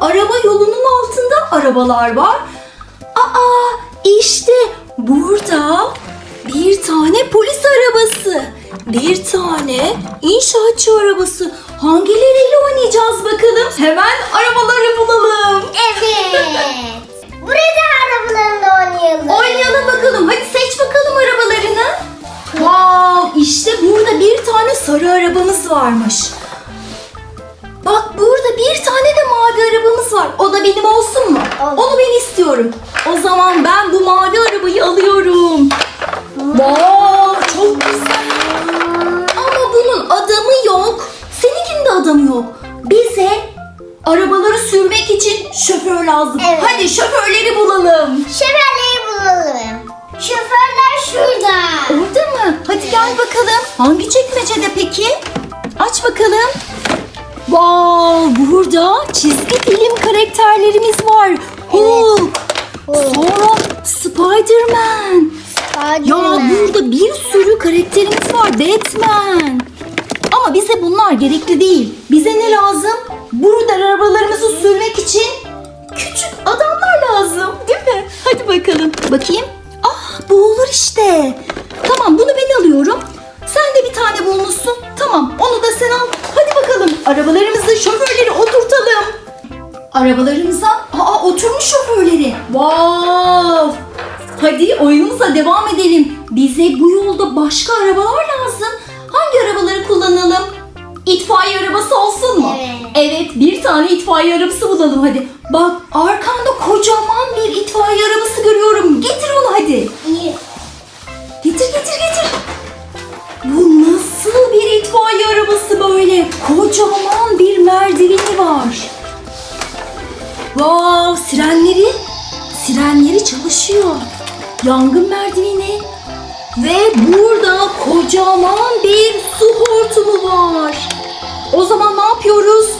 araba yolunun altında arabalar var. Aa işte burada bir tane polis arabası, bir tane inşaatçı arabası. Hangileriyle oynayacağız bakalım? Hemen arabaları bulalım. Evet. Burada arabalarla oynayalım. Oynayalım bakalım. Hadi seç bakalım arabalarını. Wow, işte burada bir tane sarı arabamız varmış. Onu ben istiyorum. O zaman ben bu mavi arabayı alıyorum. Wow, çok güzel. Ama bunun adamı yok. Seninkinin de adamı yok. Bize arabaları sürmek için şoför lazım. Evet. Hadi şoförleri bulalım. Şoförleri bulalım. Şoförler şurada. Orada mı? Hadi gel bakalım. Hangi çekmecede peki? Aç bakalım. Wow, burada çizgi film karakterlerimiz var. Hulk, Hulk. sonra Spider-Man. Ya burada bir sürü karakterimiz var. Batman. Ama bize bunlar gerekli değil. Bize ne lazım? Burada arabalarımızı sürmek için küçük adamlar lazım. Değil mi? Hadi bakalım. Bakayım. Ah bu olur işte. Tamam bunu ben alıyorum. Sen de bir tane bulmuşsun. Tamam onu da sen al. Hadi bakalım. Arabalarımızı şoförleri oturtalım. Arabalarımıza aa oturmuş şoförleri. Wow! Hadi oyunumuza devam edelim. Bize bu yolda başka arabalar lazım. Hangi arabaları kullanalım? İtfaiye arabası olsun mu? Evet. Evet, bir tane itfaiye arabası bulalım hadi. Bak arkanda kocaman bir itfaiye arabası görüyorum. Getir onu hadi. İyi. Getir getir getir. Bu nasıl bir itfaiye arabası böyle? Kocaman bir merdiveni var. Wow, sirenleri, sirenleri çalışıyor. Yangın merdiveni. Ve burada kocaman bir su hortumu var. O zaman ne yapıyoruz?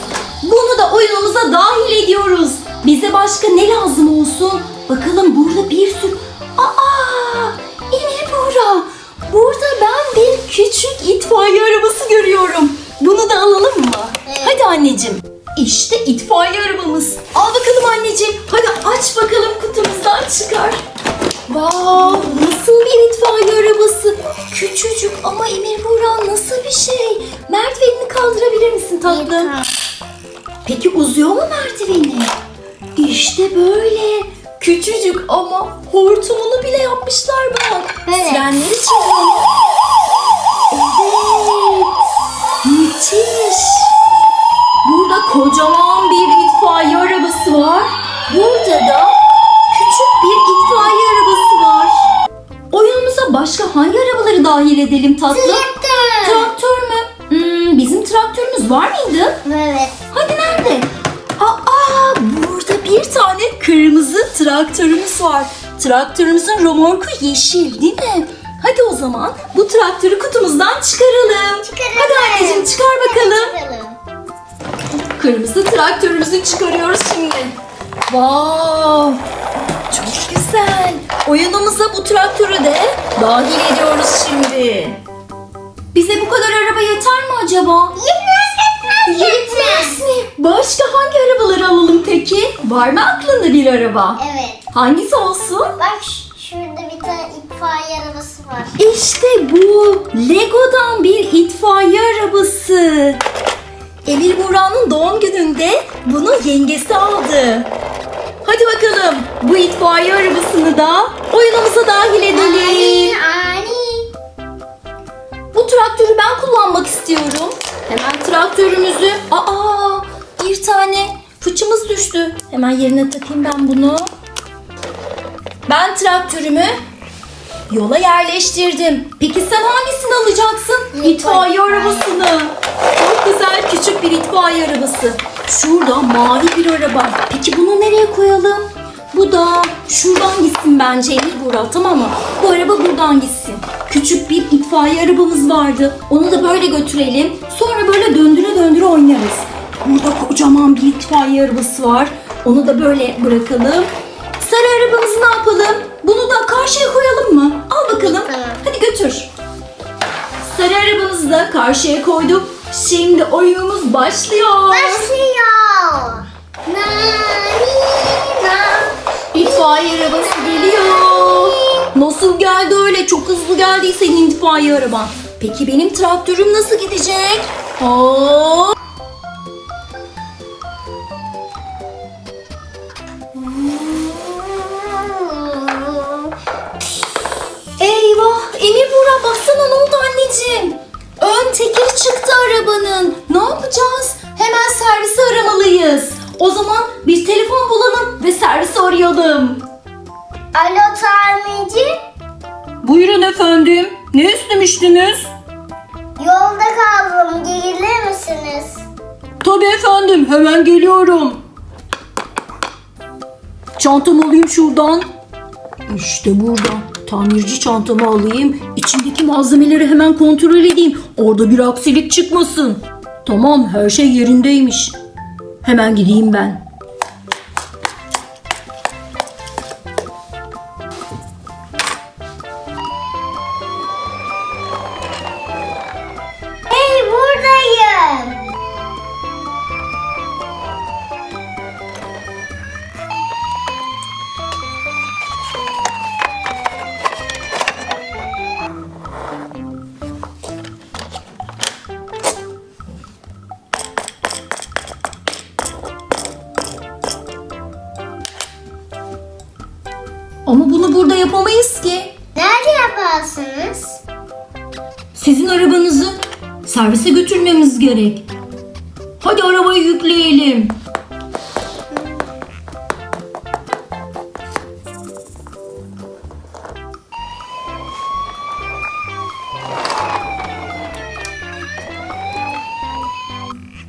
Bunu da oyunumuza dahil ediyoruz. Bize başka ne lazım olsun? Bakalım burada bir sürü... Aa! Emir Buğra. Burada ben bir küçük itfaiye arabası görüyorum. Bunu da alalım mı? Evet. Hadi anneciğim. İşte itfaiye arabamız. Al bakalım anneciğim. Hadi aç bakalım kutumuzdan çıkar. Wow, nasıl bir itfaiye arabası? Küçücük ama Emir Buğra nasıl bir şey? Merdivenini kaldırabilir misin tatlım? Peki uzuyor mu merdiveni? İşte böyle. Küçücük ama hortumunu bile yapmışlar bak. Evet. Sirenleri çalıyor. Evet. Müthiş. Kocaman bir itfaiye arabası var. Burada da küçük bir itfaiye arabası var. Oyunumuza başka hangi arabaları dahil edelim tatlım? Traktör. Traktör mü? Hmm, bizim traktörümüz var mıydı? Evet. Hadi nerede? Aa, burada bir tane kırmızı traktörümüz var. Traktörümüzün romorku yeşil değil mi? Hadi o zaman bu traktörü kutumuzdan çıkaralım. Çıkaralım. Hadi anneciğim çıkar bakalım. Kırmızı traktörümüzü çıkarıyoruz şimdi. Wow! Çok güzel. Oyunumuza bu traktörü de dahil ediyoruz şimdi. Bize bu kadar araba yeter mi acaba? Yetmez yetmez Yetmez mi? Başka hangi arabaları alalım peki? Var mı aklında bir araba? Evet. Hangisi olsun? Bak şurada bir tane itfaiye arabası var. İşte bu. Lego'dan bir itfaiye arabası. Emir Buğra'nın doğum gününde bunu yengesi aldı. Hadi bakalım bu itfaiye arabasını da oyunumuza dahil edelim. Ani ani. Bu traktörü ben kullanmak istiyorum. Hemen traktörümüzü... Aa, bir tane fıçımız düştü. Hemen yerine takayım ben bunu. Ben traktörümü yola yerleştirdim. Peki sen hangisini alacaksın? İtfaiye. Arabasını. Çok güzel küçük bir itfaiye arabası. Şurada mavi bir araba. Peki bunu nereye koyalım? Bu da şuradan gitsin bence Emir Burak tamam mı? Bu araba buradan gitsin. Küçük bir itfaiye arabamız vardı. Onu da böyle götürelim. Sonra böyle döndüre döndüre oynarız. Burada kocaman bir itfaiye arabası var. Onu da böyle bırakalım. Sarı arabamızı ne yapalım? Bunu da karşıya koyalım mı? Al bakalım. Hadi götür. Sarı arabamızı da karşıya koyduk. Şimdi oyunumuz başlıyor. Başlıyor. İtfaiye arabası geliyor. Nasıl geldi öyle? Çok hızlı geldi senin itfaiye araban. Peki benim traktörüm nasıl gidecek? Hop. Arabanın. Ne yapacağız? Hemen servisi aramalıyız. O zaman bir telefon bulalım ve servisi arayalım. Alo tamirci. Buyurun efendim. Ne istemiştiniz? Yolda kaldım. Gelir misiniz? Tabii efendim. Hemen geliyorum. Çantamı alayım şuradan. İşte burada. Tamirci çantamı alayım. İçindeki malzemeleri hemen kontrol edeyim. Orada bir aksilik çıkmasın. Tamam her şey yerindeymiş. Hemen gideyim ben. Yapamayız ki. Nerede yaparsınız? Sizin arabanızı servise götürmemiz gerek. Hadi arabayı yükleyelim.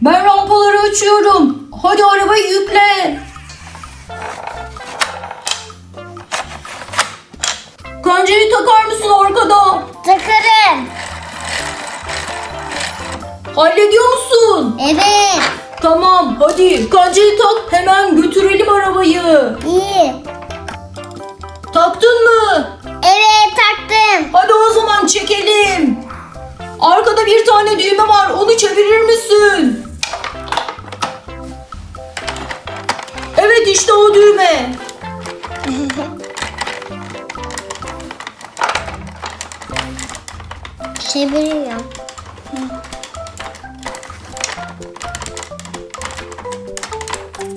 Ben rampaları açıyorum. Hadi arabayı yükle. Kancayı takar mısın arkada? Takarım. Hallediyor musun? Evet. Tamam hadi kancayı tak hemen götürelim arabayı. İyi. Taktın mı? Evet taktım. Hadi o zaman çekelim. Arkada bir tane düğme var onu çevirir misin? Evet işte o düğme. Çeviriyorum.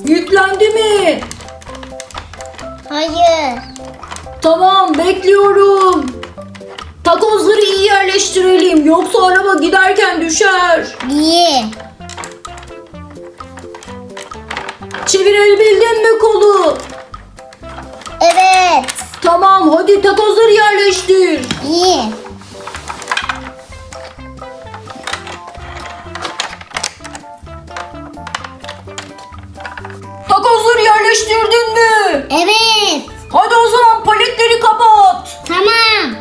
Yüklendi mi? Hayır. Tamam bekliyorum. Takozları iyi yerleştirelim yoksa araba giderken düşer. İyi. Çevirebildin mi kolu? Evet. Tamam hadi takozları yerleştir. İyi. Evet. Hadi o zaman paletleri kapat. Tamam.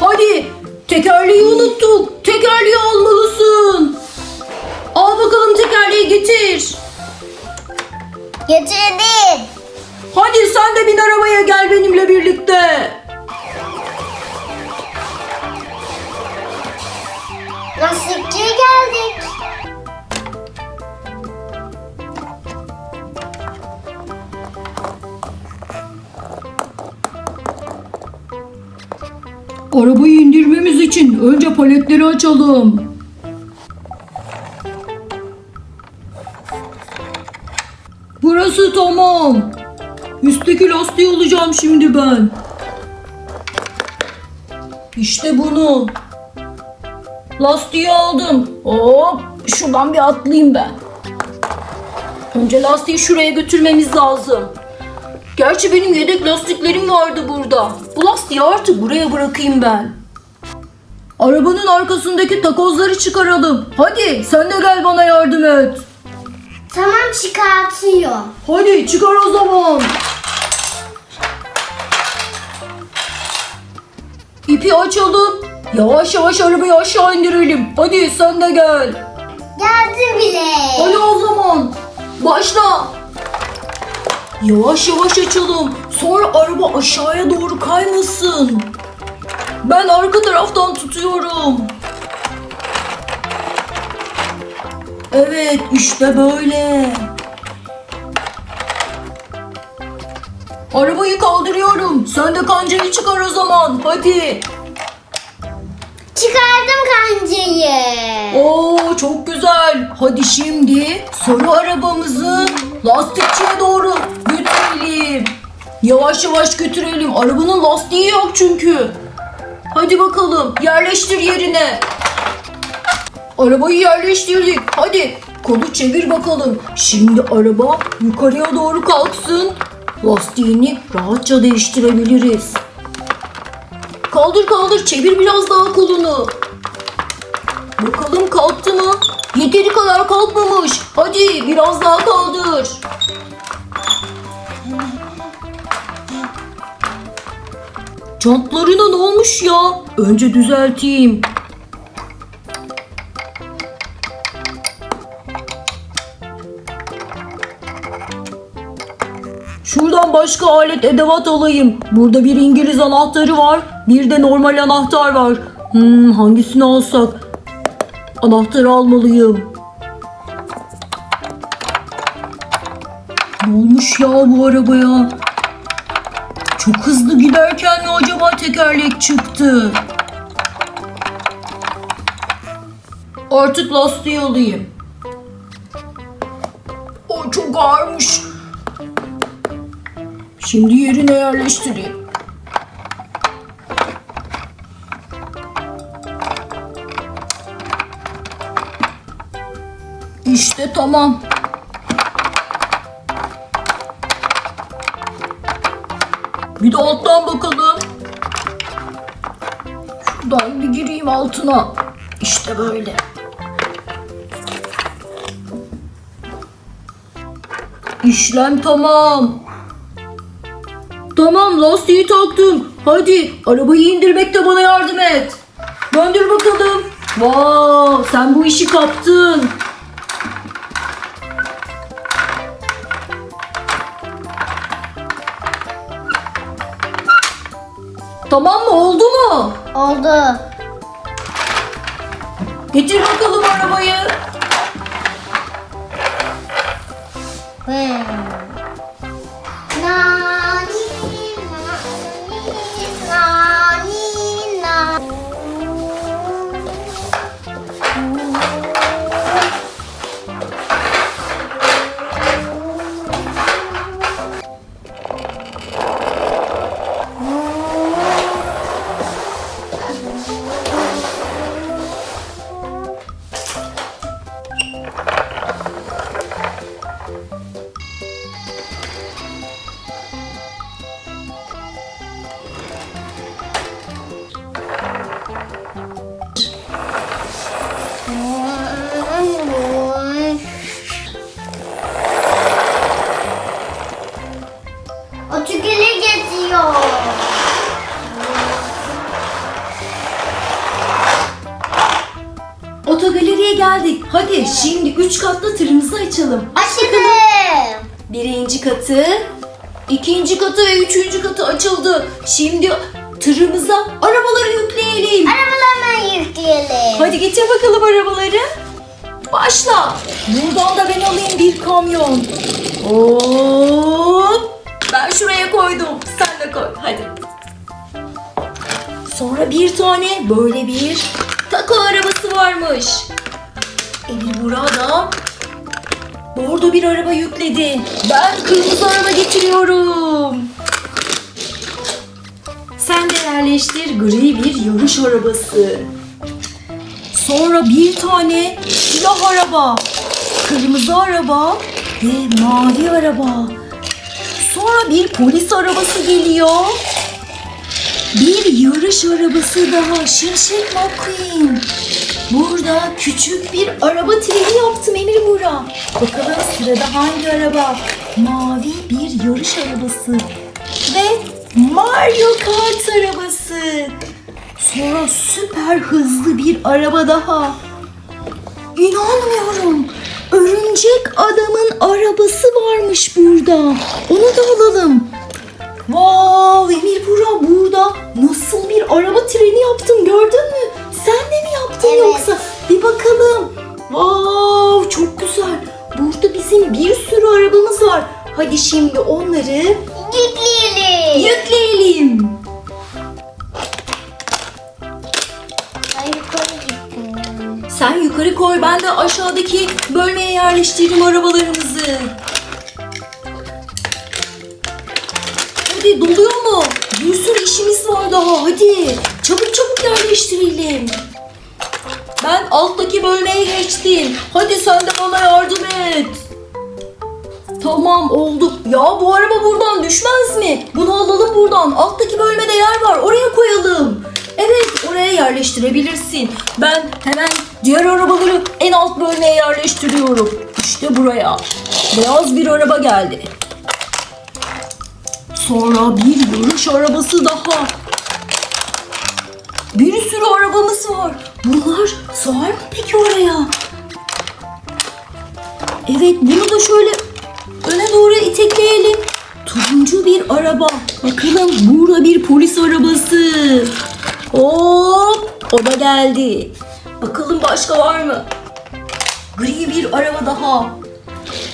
Hadi tekerleği unuttuk. Tekerleği almalısın. Al bakalım tekerleği getir. Getirdim. Hadi sen de bin arabaya gel benimle birlikte. Lastikçiye geldik. Arabayı indirmemiz için önce paletleri açalım. Burası tamam. Üstteki lastiği alacağım şimdi ben. İşte bunu. Lastiği aldım. Hop şuradan bir atlayayım ben. Önce lastiği şuraya götürmemiz lazım. Gerçi benim yedek lastiklerim vardı burada. Bu lastiği artık buraya bırakayım ben. Arabanın arkasındaki takozları çıkaralım. Hadi sen de gel bana yardım et. Tamam çıkartıyor. Hadi çıkar o zaman. İpi açalım. Yavaş yavaş arabayı aşağı indirelim. Hadi sen de gel. Geldim bile. Hadi o zaman. Başla. Yavaş yavaş açalım. Sonra araba aşağıya doğru kaymasın. Ben arka taraftan tutuyorum. Evet işte böyle. Arabayı kaldırıyorum. Sen de kancayı çıkar o zaman. Hadi. Çıkardım kancayı. Oo çok güzel. Hadi şimdi sarı arabamızı lastikçiye doğru götürelim. Yavaş yavaş götürelim. Arabanın lastiği yok çünkü. Hadi bakalım yerleştir yerine. Arabayı yerleştirdik. Hadi kolu çevir bakalım. Şimdi araba yukarıya doğru kalksın. Lastiğini rahatça değiştirebiliriz. Kaldır kaldır çevir biraz daha kolunu. Bakalım kalktı mı? Yeteri kadar kalkmamış. Hadi biraz daha kaldır. Çantlarına ne olmuş ya? Önce düzelteyim. Şuradan başka alet edevat alayım. Burada bir İngiliz anahtarı var. Bir de normal anahtar var. Hmm, hangisini alsak? Anahtarı almalıyım. Ya bu arabaya? Çok hızlı giderken mi acaba tekerlek çıktı? Artık lastiği alayım. O çok ağırmış. Şimdi yerine yerleştireyim. İşte tamam. Bir de alttan bakalım. Şuradan bir gireyim altına. İşte böyle. İşlem tamam. Tamam lastiği taktım. Hadi arabayı indirmekte bana yardım et. Döndür bakalım. Wow, sen bu işi kaptın. Tamam mı? Oldu mu? Oldu. Getir bakalım arabayı. Hmm. Nani, açalım. Açıldım. Birinci katı, ikinci katı ve üçüncü katı açıldı. Şimdi tırımıza arabaları yükleyelim. Arabalarına yükleyelim. Hadi getir bakalım arabaları. Başla. Buradan da ben alayım bir kamyon. Hop. Ben şuraya koydum. Sen de koy. Hadi. Sonra bir tane böyle bir taco arabası varmış. Emir burada bordo bir araba yükledi. Ben kırmızı araba getiriyorum. Sen de yerleştir gri bir yarış arabası. Sonra bir tane silah araba, kırmızı araba ve mavi araba. Sonra bir polis arabası geliyor. Bir yarış arabası daha Şimşek McQueen. Burada küçük bir araba treni yaptım Emir Buğra. Bakalım sırada hangi araba? Mavi bir yarış arabası. Ve Mario Kart arabası. Sonra süper hızlı bir araba daha. İnanmıyorum. Örümcek adamın arabası varmış burada. Onu da alalım. Wow Emir Bura burada nasıl bir araba treni yaptın gördün mü? Sen de mi yaptın evet. yoksa? Bir bakalım. Wow, çok güzel. Burada bizim bir sürü arabamız var. Hadi şimdi onları yükleyelim. Yükleyelim. Sen yukarı koy ben de aşağıdaki bölmeye yerleştireyim arabalarımızı. Hadi doluyor mu? Bir sürü işimiz var daha hadi. Çabuk çabuk yerleştirelim. Ben alttaki bölmeye geçtim. Hadi sen de bana yardım et. Tamam oldu. Ya bu araba buradan düşmez mi? Bunu alalım buradan. Alttaki bölmede yer var. Oraya koyalım. Evet oraya yerleştirebilirsin. Ben hemen diğer arabaları en alt bölmeye yerleştiriyorum. İşte buraya. Beyaz bir araba geldi. Sonra bir yarış arabası daha. Bir sürü arabamız var. Bunlar sığar mı peki oraya? Evet bunu da şöyle öne doğru itekleyelim. Turuncu bir araba. Bakalım burada bir polis arabası. Hop o da geldi. Bakalım başka var mı? Gri bir araba daha.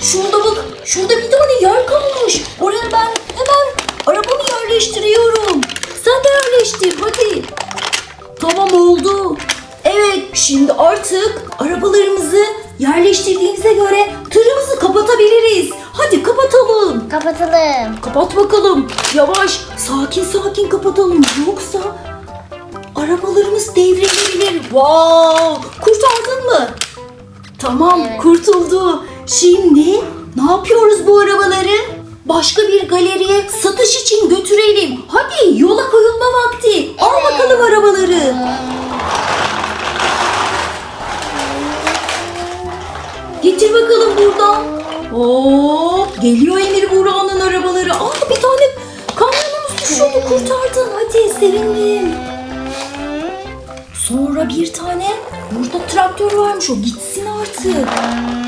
Şurada bak. Şurada bir tane yer kalmış. Oraya ben hemen arabamı yerleştiriyorum. Sen de yerleştir hadi. Tamam oldu. Evet şimdi artık arabalarımızı yerleştirdiğimize göre tırımızı kapatabiliriz. Hadi kapatalım. Kapatalım. Kapat bakalım. Yavaş, sakin sakin kapatalım. Yoksa arabalarımız devrilebilir. Wow! Kurtardın mı? Tamam, Evet. kurtuldu. Şimdi ne yapıyoruz bu arabaları? Başka bir galeriye satış için traktör varmış o gitsin artık.